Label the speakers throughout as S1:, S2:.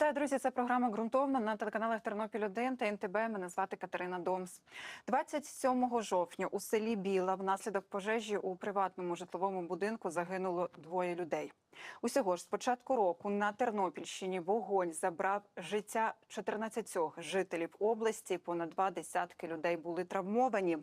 S1: Вітаю, друзі! Це програма ґрунтовна на телеканалах Тернопіль 1 та НТБ. Мене звати Катерина Домс. 27 жовтня у селі Біла внаслідок пожежі у приватному житловому будинку загинуло двоє людей. Усього ж з початку року на Тернопільщині вогонь забрав життя 14 жителів області. Понад два десятки людей були травмовані.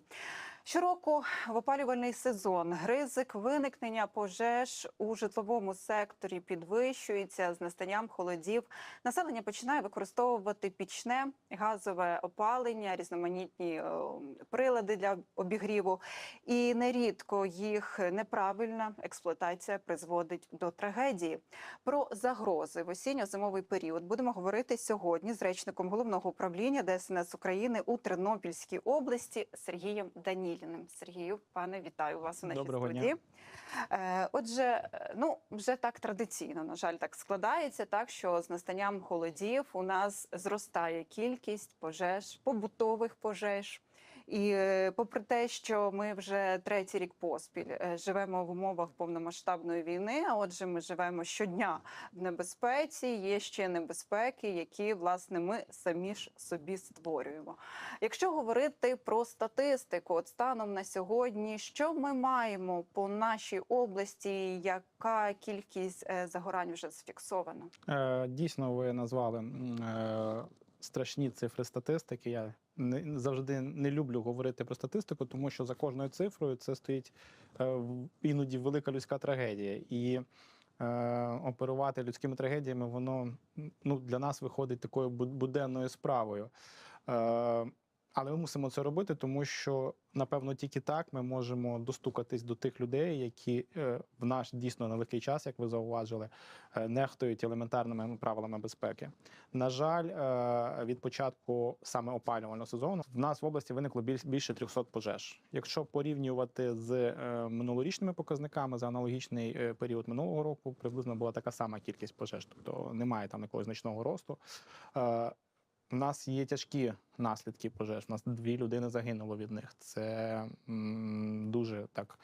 S1: Щороку в опалювальний сезон ризик виникнення пожеж у житловому секторі підвищується з настанням холодів. Населення починає використовувати пічне газове опалення, різноманітні е, прилади для обігріву, і нерідко їх неправильна експлуатація призводить до трагедії. Про загрози в осінньо-зимовий період будемо говорити сьогодні з речником головного управління ДСНС України у Тернопільській області Сергієм Даніліним. Сергію, пане, вітаю вас у нашій
S2: Доброго
S1: студії.
S2: дня.
S1: Е, Отже, ну вже так традиційно, на жаль, так складається, так що з настанням холодів у нас зростає кількість пожеж, побутових пожеж. І е, попри те, що ми вже третій рік поспіль е, живемо в умовах повномасштабної війни, а отже, ми живемо щодня в небезпеці. Є ще небезпеки, які власне ми самі ж собі створюємо. Якщо говорити про статистику, от станом на сьогодні, що ми маємо по нашій області, яка кількість е, загорань вже зафіксована?
S2: Дійсно, ви назвали страшні цифри статистики. Я не завжди не люблю говорити про статистику, тому що за кожною цифрою це стоїть е, іноді велика людська трагедія. І е, оперувати людськими трагедіями, воно ну, для нас виходить такою буденною справою. Е, але ми мусимо це робити, тому що напевно тільки так ми можемо достукатись до тих людей, які е, в наш дійсно нелегкий час, як ви зауважили, е, нехтують елементарними правилами безпеки. На жаль, е, від початку саме опалювального сезону в нас в області виникло більше 300 пожеж. Якщо порівнювати з минулорічними показниками за аналогічний період минулого року, приблизно була така сама кількість пожеж, тобто немає там якогось значного росту. У нас є тяжкі наслідки пожеж. У нас дві людини загинуло від них. Це м, дуже так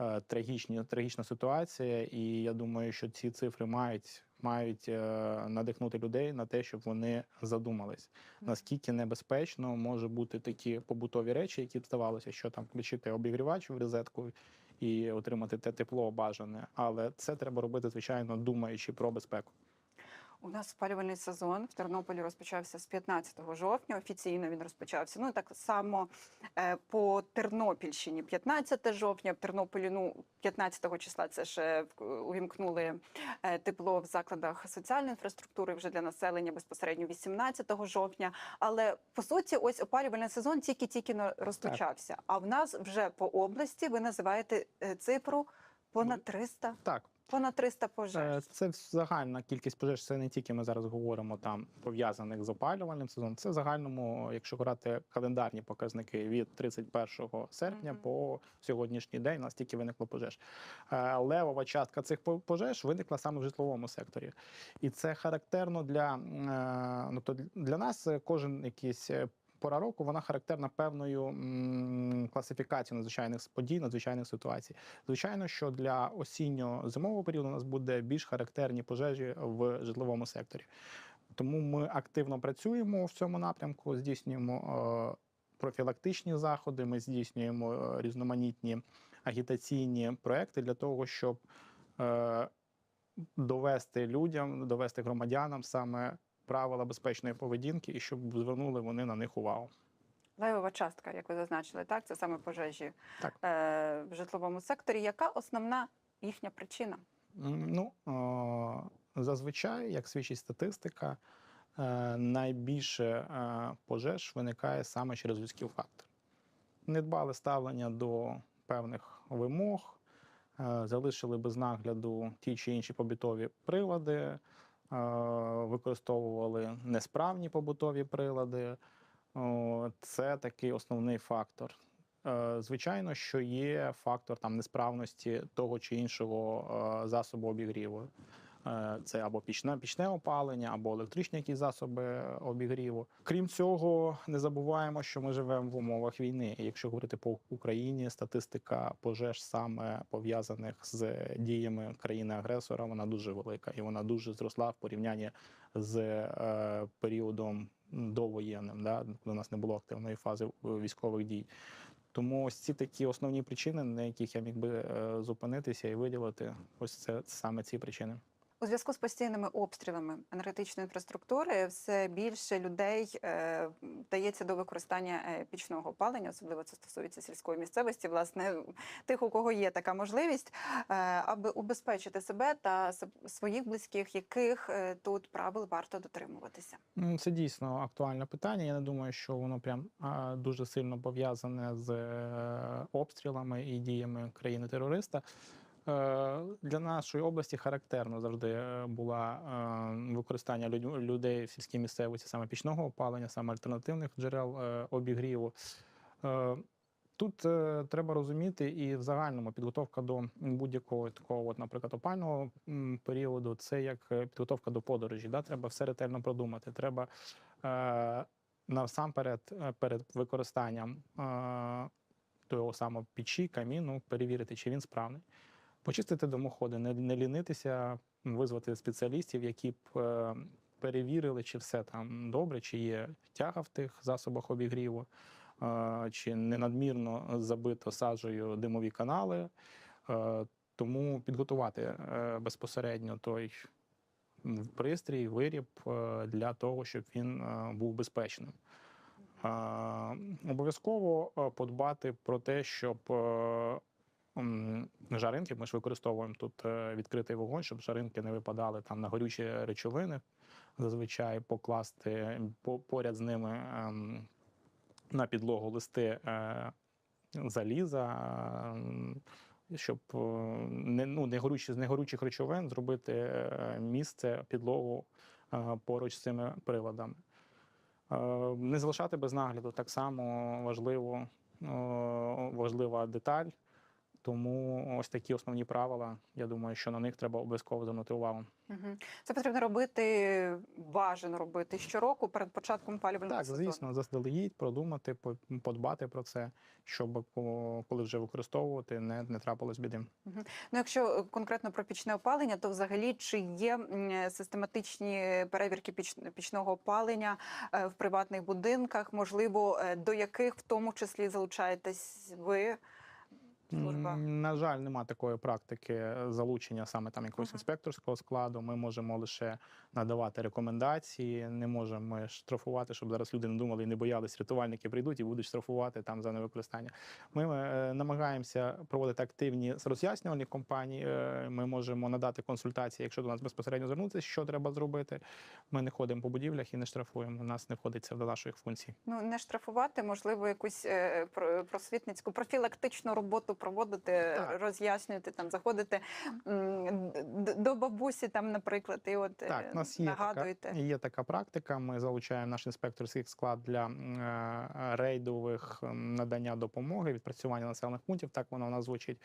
S2: е, трагічні, трагічна ситуація, і я думаю, що ці цифри мають. Мають е, надихнути людей на те, щоб вони задумались, наскільки небезпечно може бути такі побутові речі, які здавалося, що там включити обігрівач в розетку і отримати те тепло бажане. Але це треба робити, звичайно, думаючи про безпеку.
S1: У нас опалювальний сезон в Тернополі розпочався з 15 жовтня. Офіційно він розпочався. Ну так само е, по Тернопільщині 15 жовтня. В Тернополі ну 15 числа це ще увімкнули е, тепло в закладах соціальної інфраструктури вже для населення безпосередньо 18 жовтня. Але по суті, ось опалювальний сезон тільки-тільки розпочався. А в нас вже по області ви називаєте е, цифру понад 300,
S2: Так,
S1: понад 300
S2: Е,
S1: пожеж.
S2: Це загальна кількість пожеж. Це не тільки ми зараз говоримо там пов'язаних з опалювальним сезоном. Це в загальному, якщо брати календарні показники від 31 серпня
S1: Мгм.
S2: по сьогоднішній день, у нас тільки виникло пожеж. Е, Левова частка цих по- пожеж виникла саме в житловому секторі, і це характерно для, е, ну, то для нас е, кожен якийсь. Пора року вона характерна певною м, класифікацією надзвичайних подій, надзвичайних ситуацій. Звичайно, що для осінньо-зимового періоду у нас буде більш характерні пожежі в житловому секторі. Тому ми активно працюємо в цьому напрямку, здійснюємо е, профілактичні заходи, ми здійснюємо е, різноманітні агітаційні проекти для того, щоб е, довести людям, довести громадянам саме правила безпечної поведінки і щоб звернули вони на них увагу.
S1: Левова частка, як ви зазначили, так це саме пожежі
S2: Так.
S1: е, в житловому секторі. Яка основна їхня причина?
S2: Ну, о, зазвичай, як свідчить статистика, е, найбільше е, пожеж виникає саме через людський фактор. Недбале ставлення до певних вимог, е, залишили без нагляду ті чи інші побутові прилади, е, використовували несправні побутові прилади. Це такий основний фактор. Е, Звичайно, що є фактор там несправності того чи іншого е, засобу обігріву. Е, Це або пічне, пічне опалення, або електричні якісь засоби обігріву. Крім цього, не забуваємо, що ми живемо в умовах війни. І якщо говорити по Україні, статистика пожеж саме пов'язаних з діями країни-агресора, вона дуже велика і вона дуже зросла в порівнянні з е, періодом довоєнним, да, у нас не було активної фази е, військових дій. Тому ось ці такі основні причини, на яких я міг би е, зупинитися і виділити, ось це саме ці причини.
S1: У зв'язку з постійними обстрілами енергетичної інфраструктури все більше людей е, вдається до використання е, пічного опалення, особливо це стосується сільської місцевості, власне, тих, у кого є така можливість, е, аби убезпечити себе та своїх близьких, яких тут правил варто дотримуватися.
S2: Це дійсно актуальне питання. Я не думаю, що воно прям дуже сильно пов'язане з обстрілами і діями країни-терориста. Е, Для нашої області характерно завжди е, була е, використання людей в сільській місцевості саме пічного опалення, саме альтернативних джерел е, обігріву. Е, Тут е, треба розуміти і в загальному підготовка до будь-якого такого, от, наприклад, опального періоду, це як е, підготовка до подорожі. Да? Треба все ретельно продумати. Треба е, насамперед е, перед використанням е, того самого печі, каміну, перевірити, чи він справний. Почистити димоходи, не, не лінитися, визвати спеціалістів, які б е, перевірили, чи все там добре, чи є тяга в тих засобах обігріву, е, чи не надмірно забито саджею димові канали. Е, тому підготувати е, безпосередньо той пристрій, виріб е, для того, щоб він е, був безпечним. Е, Обов'язково подбати про те, щоб жаринки, ми ж використовуємо тут е, відкритий вогонь, щоб жаринки не випадали там на горючі речовини. Зазвичай покласти по- поряд з ними ем, на підлогу листи е, заліза, ем, щоб е, не, ну, не, горючі, з негорючих речовин зробити місце, підлогу поруч з цими приладами. Не залишати без нагляду так само важливо, важлива деталь. Тому ось такі основні правила. Я думаю, що на них треба обов'язково звернути увагу.
S1: Це потрібно робити, бажано робити щороку перед початком опалювального
S2: Так,
S1: сезону.
S2: звісно, заздалегідь, продумати, по- подбати про це, щоб о, коли вже використовувати, не, не трапилось біди.
S1: Ну, якщо е, конкретно про пічне опалення, то взагалі чи є е, систематичні перевірки піч- пічного опалення е, в приватних будинках? Можливо, е, до яких в тому числі залучаєтесь ви? Служба.
S2: На жаль, нема такої практики е, залучення саме там якогось
S1: Ага.
S2: інспекторського складу. Ми можемо лише надавати рекомендації, не можемо штрафувати, щоб зараз люди не думали і не боялись, рятувальники прийдуть і будуть штрафувати там за невикористання. Ми е, намагаємося проводити активні роз'яснювальні компанії. Е, Ми можемо надати консультації, якщо до нас безпосередньо звернутися, що треба зробити. Ми не ходимо по будівлях і не штрафуємо. У нас не входить це до наших функцій.
S1: Ну не штрафувати, можливо, якусь е, про- просвітницьку профілактичну роботу проводити,
S2: Так.
S1: роз'яснювати там, заходити до бабусі, там, наприклад, і от е,
S2: Так, у нас є
S1: нагадуєте.
S2: така, є така практика. Ми залучаємо наш інспекторський склад для е, рейдових надання допомоги, відпрацювання населених пунктів. Так воно у нас звучить,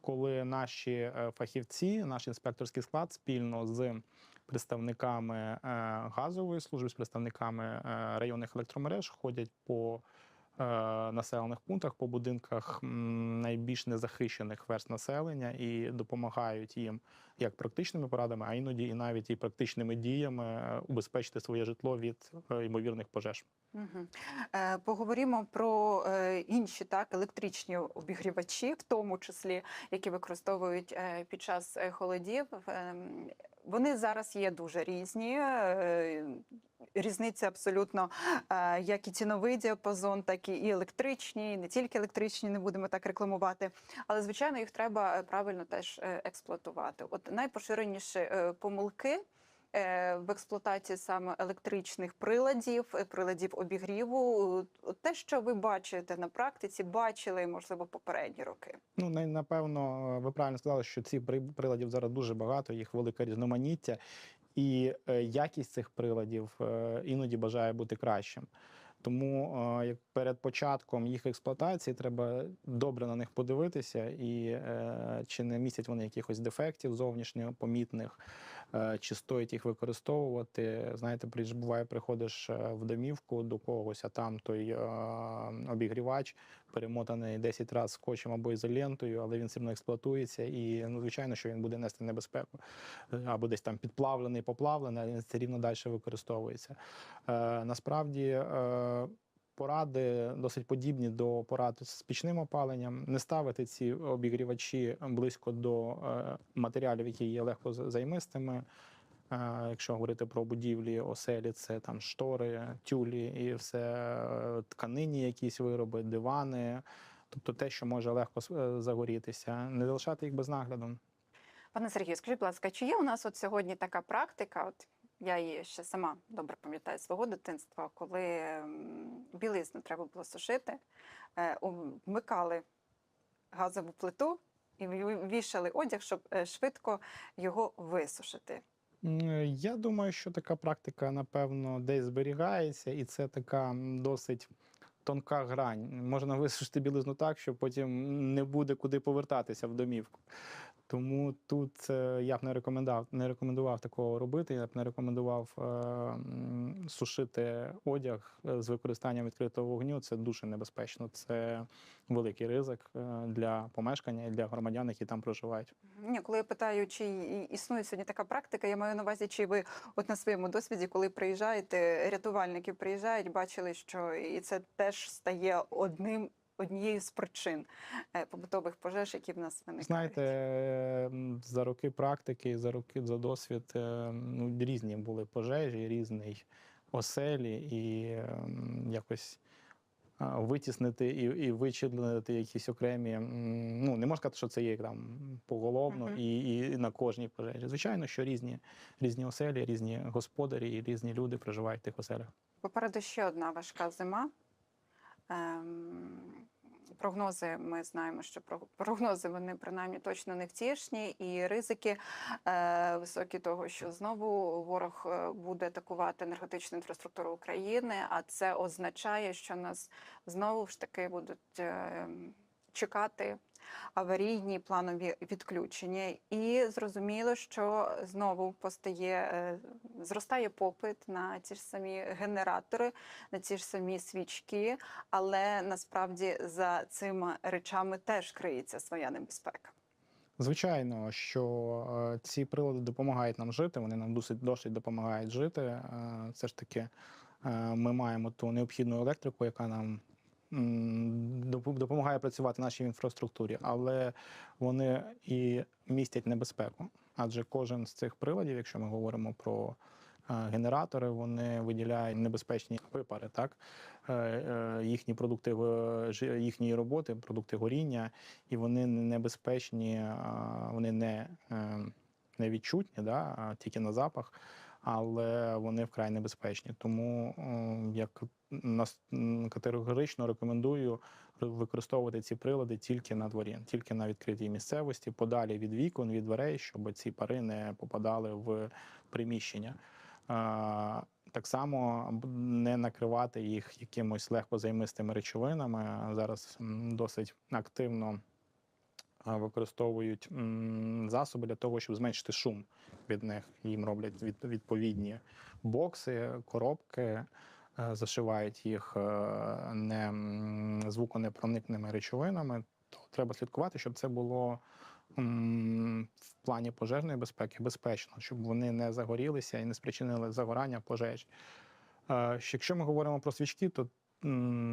S2: коли наші е, фахівці, наш інспекторський склад спільно з представниками газової служби, з представниками районних електромереж ходять по населених пунктах, по будинках найбільш незахищених верст населення і допомагають їм як практичними порадами, а іноді і навіть і практичними діями е, убезпечити своє житло від е, ймовірних пожеж.
S1: Е, Поговоримо про е, інші так електричні обігрівачі, в тому числі які використовують е, під час е, холодів. Вони зараз є дуже різні. е, Різниця абсолютно е, як і ціновий діапазон, так і електричні, і не тільки електричні, не будемо так рекламувати. Але звичайно їх треба е, правильно теж експлуатувати. От найпоширеніші помилки в експлуатації саме електричних приладів, е, приладів обігріву. Е, Те, що ви бачите на практиці, бачили, можливо, попередні роки.
S2: Ну, напевно, ви правильно сказали, що ці приладів зараз дуже багато, їх велике різноманіття, і е, якість цих приладів е, іноді бажає бути кращим. Тому е, як перед початком їх експлуатації треба добре на них подивитися, і е, чи не містять вони якихось дефектів зовнішньо помітних, е, чи стоїть їх використовувати. Знаєте, буває, приходиш е, в домівку до когось, а там той е, обігрівач перемотаний 10 разів скотчем або ізолентою, але він все одно експлуатується, і ну, звичайно, що він буде нести небезпеку. Е, Або десь там підплавлений, поплавлений, але він все рівно далі використовується. Е, насправді. Поради досить подібні до порад з пічним опаленням. Не ставити ці обігрівачі близько до е, матеріалів, які є легко займистими. Е, Якщо говорити про будівлі, оселі, це там штори, тюлі і все е, тканині, якісь вироби, дивани, тобто те, що може легко загорітися, не залишати їх без нагляду.
S1: Пане Сергію, скажіть, будь ласка, чи є у нас от сьогодні така практика? От я її ще сама добре пам'ятаю свого дитинства, коли білизну треба було сушити, е, вмикали газову плиту і вішали одяг, щоб е, швидко його висушити.
S2: Я думаю, що така практика, напевно, десь зберігається, і це така досить тонка грань. Можна висушити білизну так, що потім не буде куди повертатися в домівку. Тому тут е, я б не рекомендував, не рекомендував такого робити. Я б не рекомендував е, сушити одяг е, з використанням відкритого вогню. Це дуже небезпечно. Це великий ризик е, для помешкання і для громадян, які там проживають.
S1: Ні, коли я питаю, чи існує сьогодні така практика, я маю на увазі, чи ви от на своєму досвіді, коли приїжджаєте, рятувальники приїжджають, бачили, що і це теж стає одним. Однією з причин е, побутових пожеж, які в нас виникають.
S2: Знаєте, за роки практики, за роки за досвід е, ну, різні були пожежі, різні оселі, і ем, якось витіснити і, і вичислити якісь окремі. Ну не можна сказати, що це є там поголовно
S1: Мгм.
S2: і, і на кожній пожежі. Звичайно, що різні, різні оселі, різні господарі і різні люди проживають в тих оселях.
S1: Попереду ще одна важка зима. Ем, прогнози ми знаємо, що про- прогнози вони принаймні точно не втішні, і ризики е, високі того, що знову ворог е, буде атакувати енергетичну інфраструктуру України, а це означає, що нас знову ж таки будуть е, чекати аварійні планові відключення. І зрозуміло, що знову постає е, зростає попит на ті ж самі генератори, на ті ж самі свічки, але насправді за цими речами теж криється своя небезпека.
S2: Звичайно, що е, ці прилади допомагають нам жити, вони нам досить досить допомагають жити. Е, Все ж таки, ми маємо ту необхідну електрику, яка нам допомагає працювати нашій інфраструктурі, але вони і містять небезпеку. Адже кожен з цих приладів, якщо ми говоримо про е, генератори, вони виділяють небезпечні випари, так Е, е, їхні продукти їхньої роботи, продукти горіння і вони не- небезпечні, вони не, е, не відчутні, да, тільки на запах, але вони вкрай небезпечні. Тому е, як нас категорично рекомендую використовувати ці прилади тільки на дворі, тільки на відкритій місцевості, подалі від вікон, від дверей, щоб ці пари не попадали в приміщення. Так само не накривати їх якимось легкозаймистими речовинами. Зараз досить активно використовують засоби для того, щоб зменшити шум від них. Їм роблять відповідні бокси, коробки, е, зашивають їх е, не звуконепроникними речовинами. То треба слідкувати, щоб це було в плані пожежної безпеки безпечно, щоб вони не загорілися і не спричинили загорання пожеж. Е, Якщо ми говоримо про свічки, то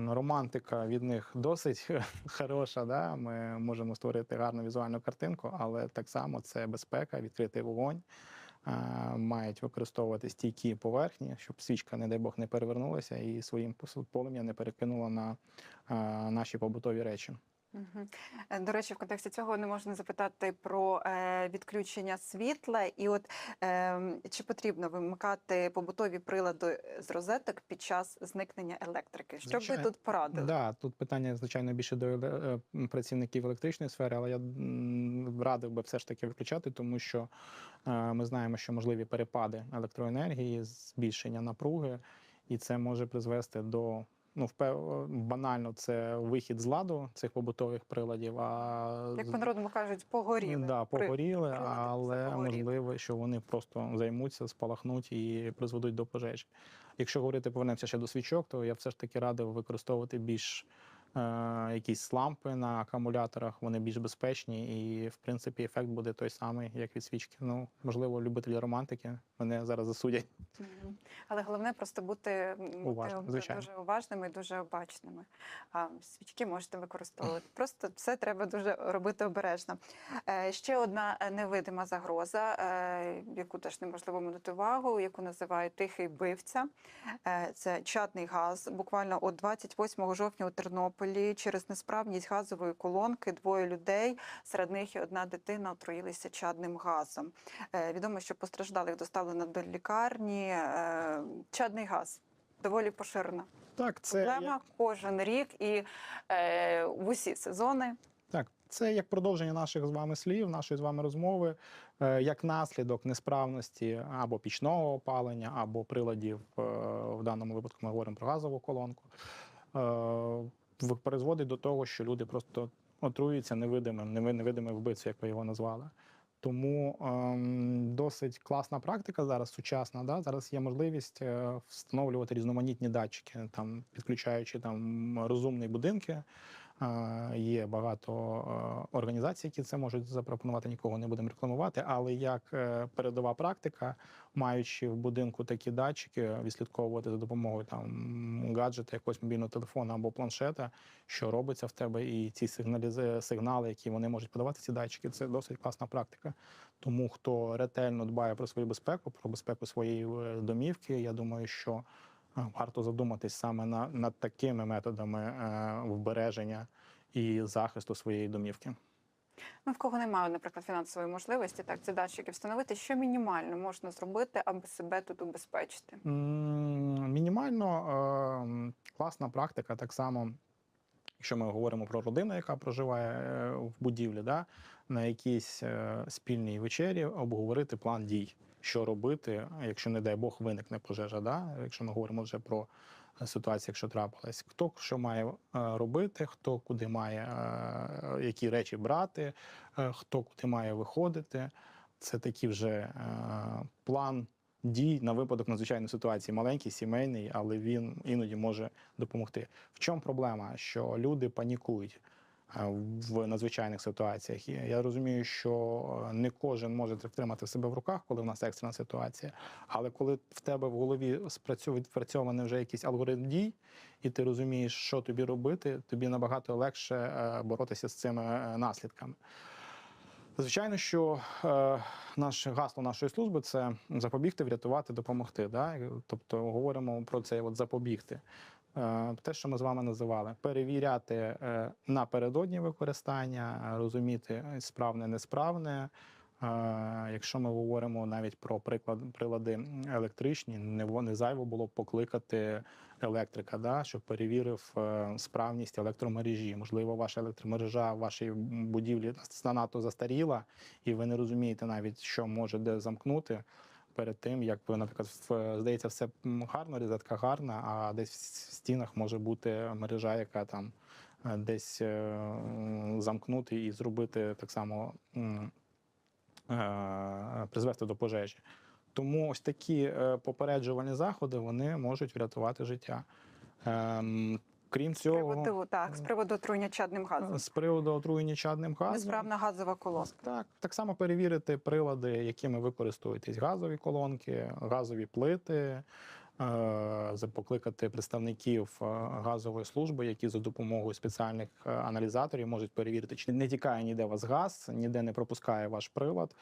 S2: романтика від них досить хороша. Да? Ми можемо створити гарну візуальну картинку, але так само це безпека, відкритий вогонь. Мають використовувати стійкі поверхні, щоб свічка, не дай Бог, не перевернулася і своїм пос- полум'я не перекинула на наші побутові речі.
S1: Е, До речі, в контексті цього не можна запитати про е, відключення світла. І от е, чи потрібно вимикати побутові прилади з розеток під час зникнення електрики? Що б ви тут порадили?
S2: Да, тут питання, звичайно, більше до е, працівників електричної сфери, але я радив би все ж таки виключати, тому що ми знаємо, що можливі перепади електроенергії, збільшення напруги, і це може призвести до Ну, банально, це вихід з ладу цих побутових приладів. А
S1: Як по-народному кажуть, погоріли.
S2: Да, погоріли,
S1: При...
S2: але
S1: погоріли.
S2: можливо, що вони просто займуться, спалахнуть і призведуть до пожежі. Якщо говорити, повернемося ще до свічок, то я все ж таки радив використовувати більш якісь лампи на акумуляторах, вони більш безпечні, і в принципі ефект буде той самий, як від свічки. Ну, можливо, любителі романтики мене зараз засудять.
S1: Але головне просто бути, бути
S2: звичайно.
S1: дуже уважними і дуже обачними. А свічки можете використовувати. Просто все треба дуже робити обережно. Е, Ще одна е, невидима загроза, е, яку теж неможливо минути увагу, яку називають тихий бивця. Е, Це чадний газ. Буквально от 28 жовтня у Тернополі через несправність газової колонки двоє людей, серед них і одна дитина отруїлися чадним газом. Е, Відомо, що постраждалих доставлено до лікарні. Е, Чадний газ доволі поширена
S2: Так, це
S1: проблема кожен рік і е, в усі сезони.
S2: Так, це як продовження наших з вами слів, нашої з вами розмови, е, як наслідок несправності або пічного опалення, або приладів, е, в даному випадку ми говоримо про газову колонку, призводить до того, що люди просто отруюються невидимим, неви- невидимим вбивцем, як ви його назвали. Тому ем, досить класна практика зараз сучасна. Да? Зараз є можливість е, встановлювати різноманітні датчики, там підключаючи там розумні будинки. Є багато е, організацій, які це можуть запропонувати. Нікого не будемо рекламувати. Але як е, передова практика, маючи в будинку такі датчики, відслідковувати за допомогою там гаджета, якогось мобільного телефону або планшета, що робиться в тебе, і ці сигналізи, сигнали, які вони можуть подавати, ці датчики, це досить класна практика. Тому хто ретельно дбає про свою безпеку, про безпеку своєї е, домівки, я думаю, що варто задуматись саме на, над такими методами е, вбереження і захисту своєї домівки.
S1: Ну, в кого немає, наприклад, фінансової можливості, так ці датчики встановити, що мінімально можна зробити, аби себе тут убезпечити.
S2: Мінімально е, класна практика, так само, якщо ми говоримо про родину, яка проживає е, в будівлі, да, на якійсь спільній вечері обговорити план дій, що робити, якщо, не дай Бог, виникне пожежа. Да? Якщо ми говоримо вже про е, ситуацію, якщо трапилась, хто що має е, робити, хто куди має е, які речі брати, хто куди має виходити. Це такий вже план дій на випадок надзвичайної ситуації. Маленький, сімейний, але він іноді може допомогти. В чому проблема? Що люди панікують в надзвичайних ситуаціях. Я розумію, що е, не кожен може втримати себе в руках, коли в нас екстрена ситуація. Але коли в тебе в голові спрацьовує відпрацьований вже якийсь алгоритм дій, і ти розумієш, що тобі робити, тобі набагато легше е, боротися з цими е, наслідками. Звичайно, що е, наше гасло нашої служби це запобігти, врятувати, допомогти. Да? Тобто говоримо про це от запобігти. Е, те, що ми з вами називали, перевіряти е, напередодні використання, розуміти е, справне, несправне. Якщо ми говоримо навіть про приклад прилади електричні, не, не зайво було покликати електрика, да, щоб перевірив справність електромережі. Можливо, ваша електромережа в вашій будівлі занадто застаріла, і ви не розумієте навіть, що може де замкнути. Перед тим, як наприклад, здається, все гарно, розетка гарна, а десь в стінах може бути мережа, яка там е, десь е, замкнути і зробити так само е, призвести до пожежі. Тому ось такі попереджувальні заходи вони можуть врятувати життя. Крім
S1: З
S2: цього,
S1: приводу, так, з приводу отруєння чадним газом.
S2: з приводу отруєння чадним газом,
S1: Несправна газова колонка.
S2: так, так само перевірити прилади, якими використовуєтесь газові колонки, газові плити, е, покликати представників е, газової служби, які за допомогою спеціальних е, аналізаторів можуть перевірити, чи не тікає ніде у вас газ, ніде не пропускає ваш прилад.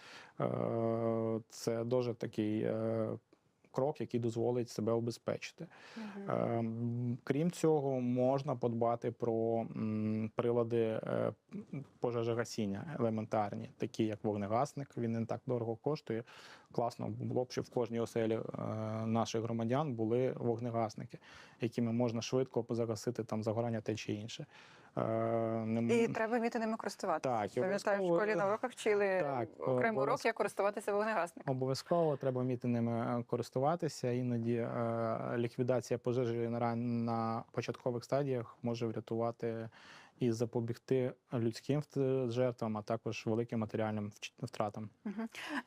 S2: Це дуже такий крок, який дозволить себе обезпечити. Ем, Крім цього, можна подбати про прилади е, пожежогасіння елементарні, такі як вогнегасник. Він не так дорого коштує. Класно було б, щоб в кожній оселі е, наших громадян були вогнегасники, якими можна швидко загасити там загорання те чи інше. Е, не
S1: І треба вміти ними користуватися.
S2: Так,
S1: Пам'ятаю, в школі на уроках вчили
S2: Так,
S1: окремий урок, як користуватися вогнегасником.
S2: Обов'язково треба вміти ними е, користуватися. Іноді е, ліквідація пожежі на, на початкових стадіях може врятувати і запобігти людським жертвам, а також великим матеріальним втратам.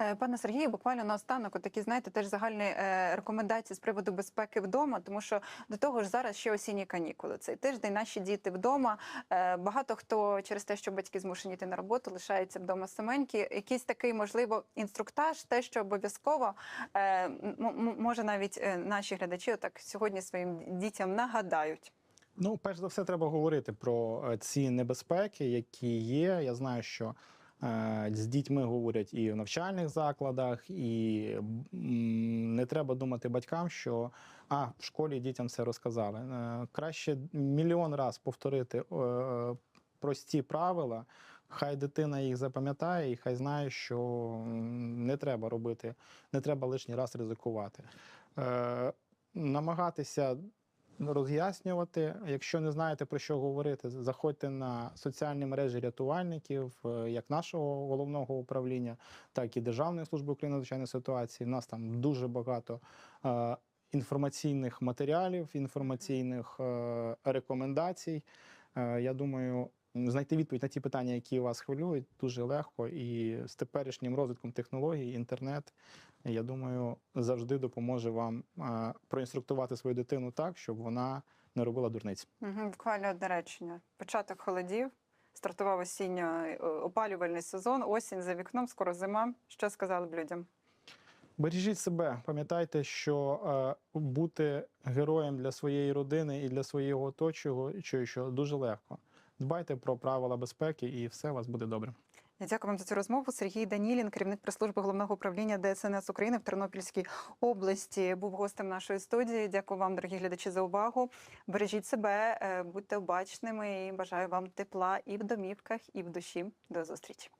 S1: Е, Пане Сергію, буквально наостанок, такі знаєте, теж загальні е, рекомендації з приводу безпеки вдома, тому що до того ж зараз ще осінні канікули. Цей тиждень наші діти вдома. Е, Багато хто через те, що батьки змушені йти на роботу, лишаються вдома саменькі. Якийсь такий, можливо, інструктаж, те, що обов'язково може навіть наші глядачі так сьогодні своїм дітям нагадають.
S2: Ну, перш за все, треба говорити про е, ці небезпеки, які є. Я знаю, що е, з дітьми говорять і в навчальних закладах, і не треба думати батькам, що а в школі дітям все розказали. Е, краще мільйон раз повторити прості правила. Хай дитина їх запам'ятає, і хай знає, що не треба робити, не треба лишній раз ризикувати. Намагатися роз'яснювати. Якщо не знаєте про що говорити, заходьте на соціальні мережі рятувальників, е, як нашого головного управління, так і Державної служби України надзвичайної ситуації. У нас там дуже багато е, інформаційних матеріалів, інформаційних е, рекомендацій. Е, я думаю, знайти відповідь на ті питання, які вас хвилюють, дуже легко. І з теперішнім розвитком технологій, інтернет, я думаю, завжди допоможе вам е, проінструктувати свою дитину так, щоб вона не робила дурниць.
S1: Угу, буквально одне речення. Початок холодів, стартував осінньо-опалювальний сезон, осінь за вікном, скоро зима. Що сказали б людям?
S2: Бережіть себе, пам'ятайте, що е, бути героєм для своєї родини і для свого оточуючого дуже легко. Дбайте про правила безпеки, і все у вас буде добре.
S1: Я дякую вам за цю розмову. Сергій Данілін, керівник прес-служби головного управління ДСНС України в Тернопільській області, був гостем нашої студії. Дякую вам, дорогі глядачі, за увагу. Бережіть себе, е, будьте обачними і бажаю вам тепла і в домівках, і в душі. До зустрічі.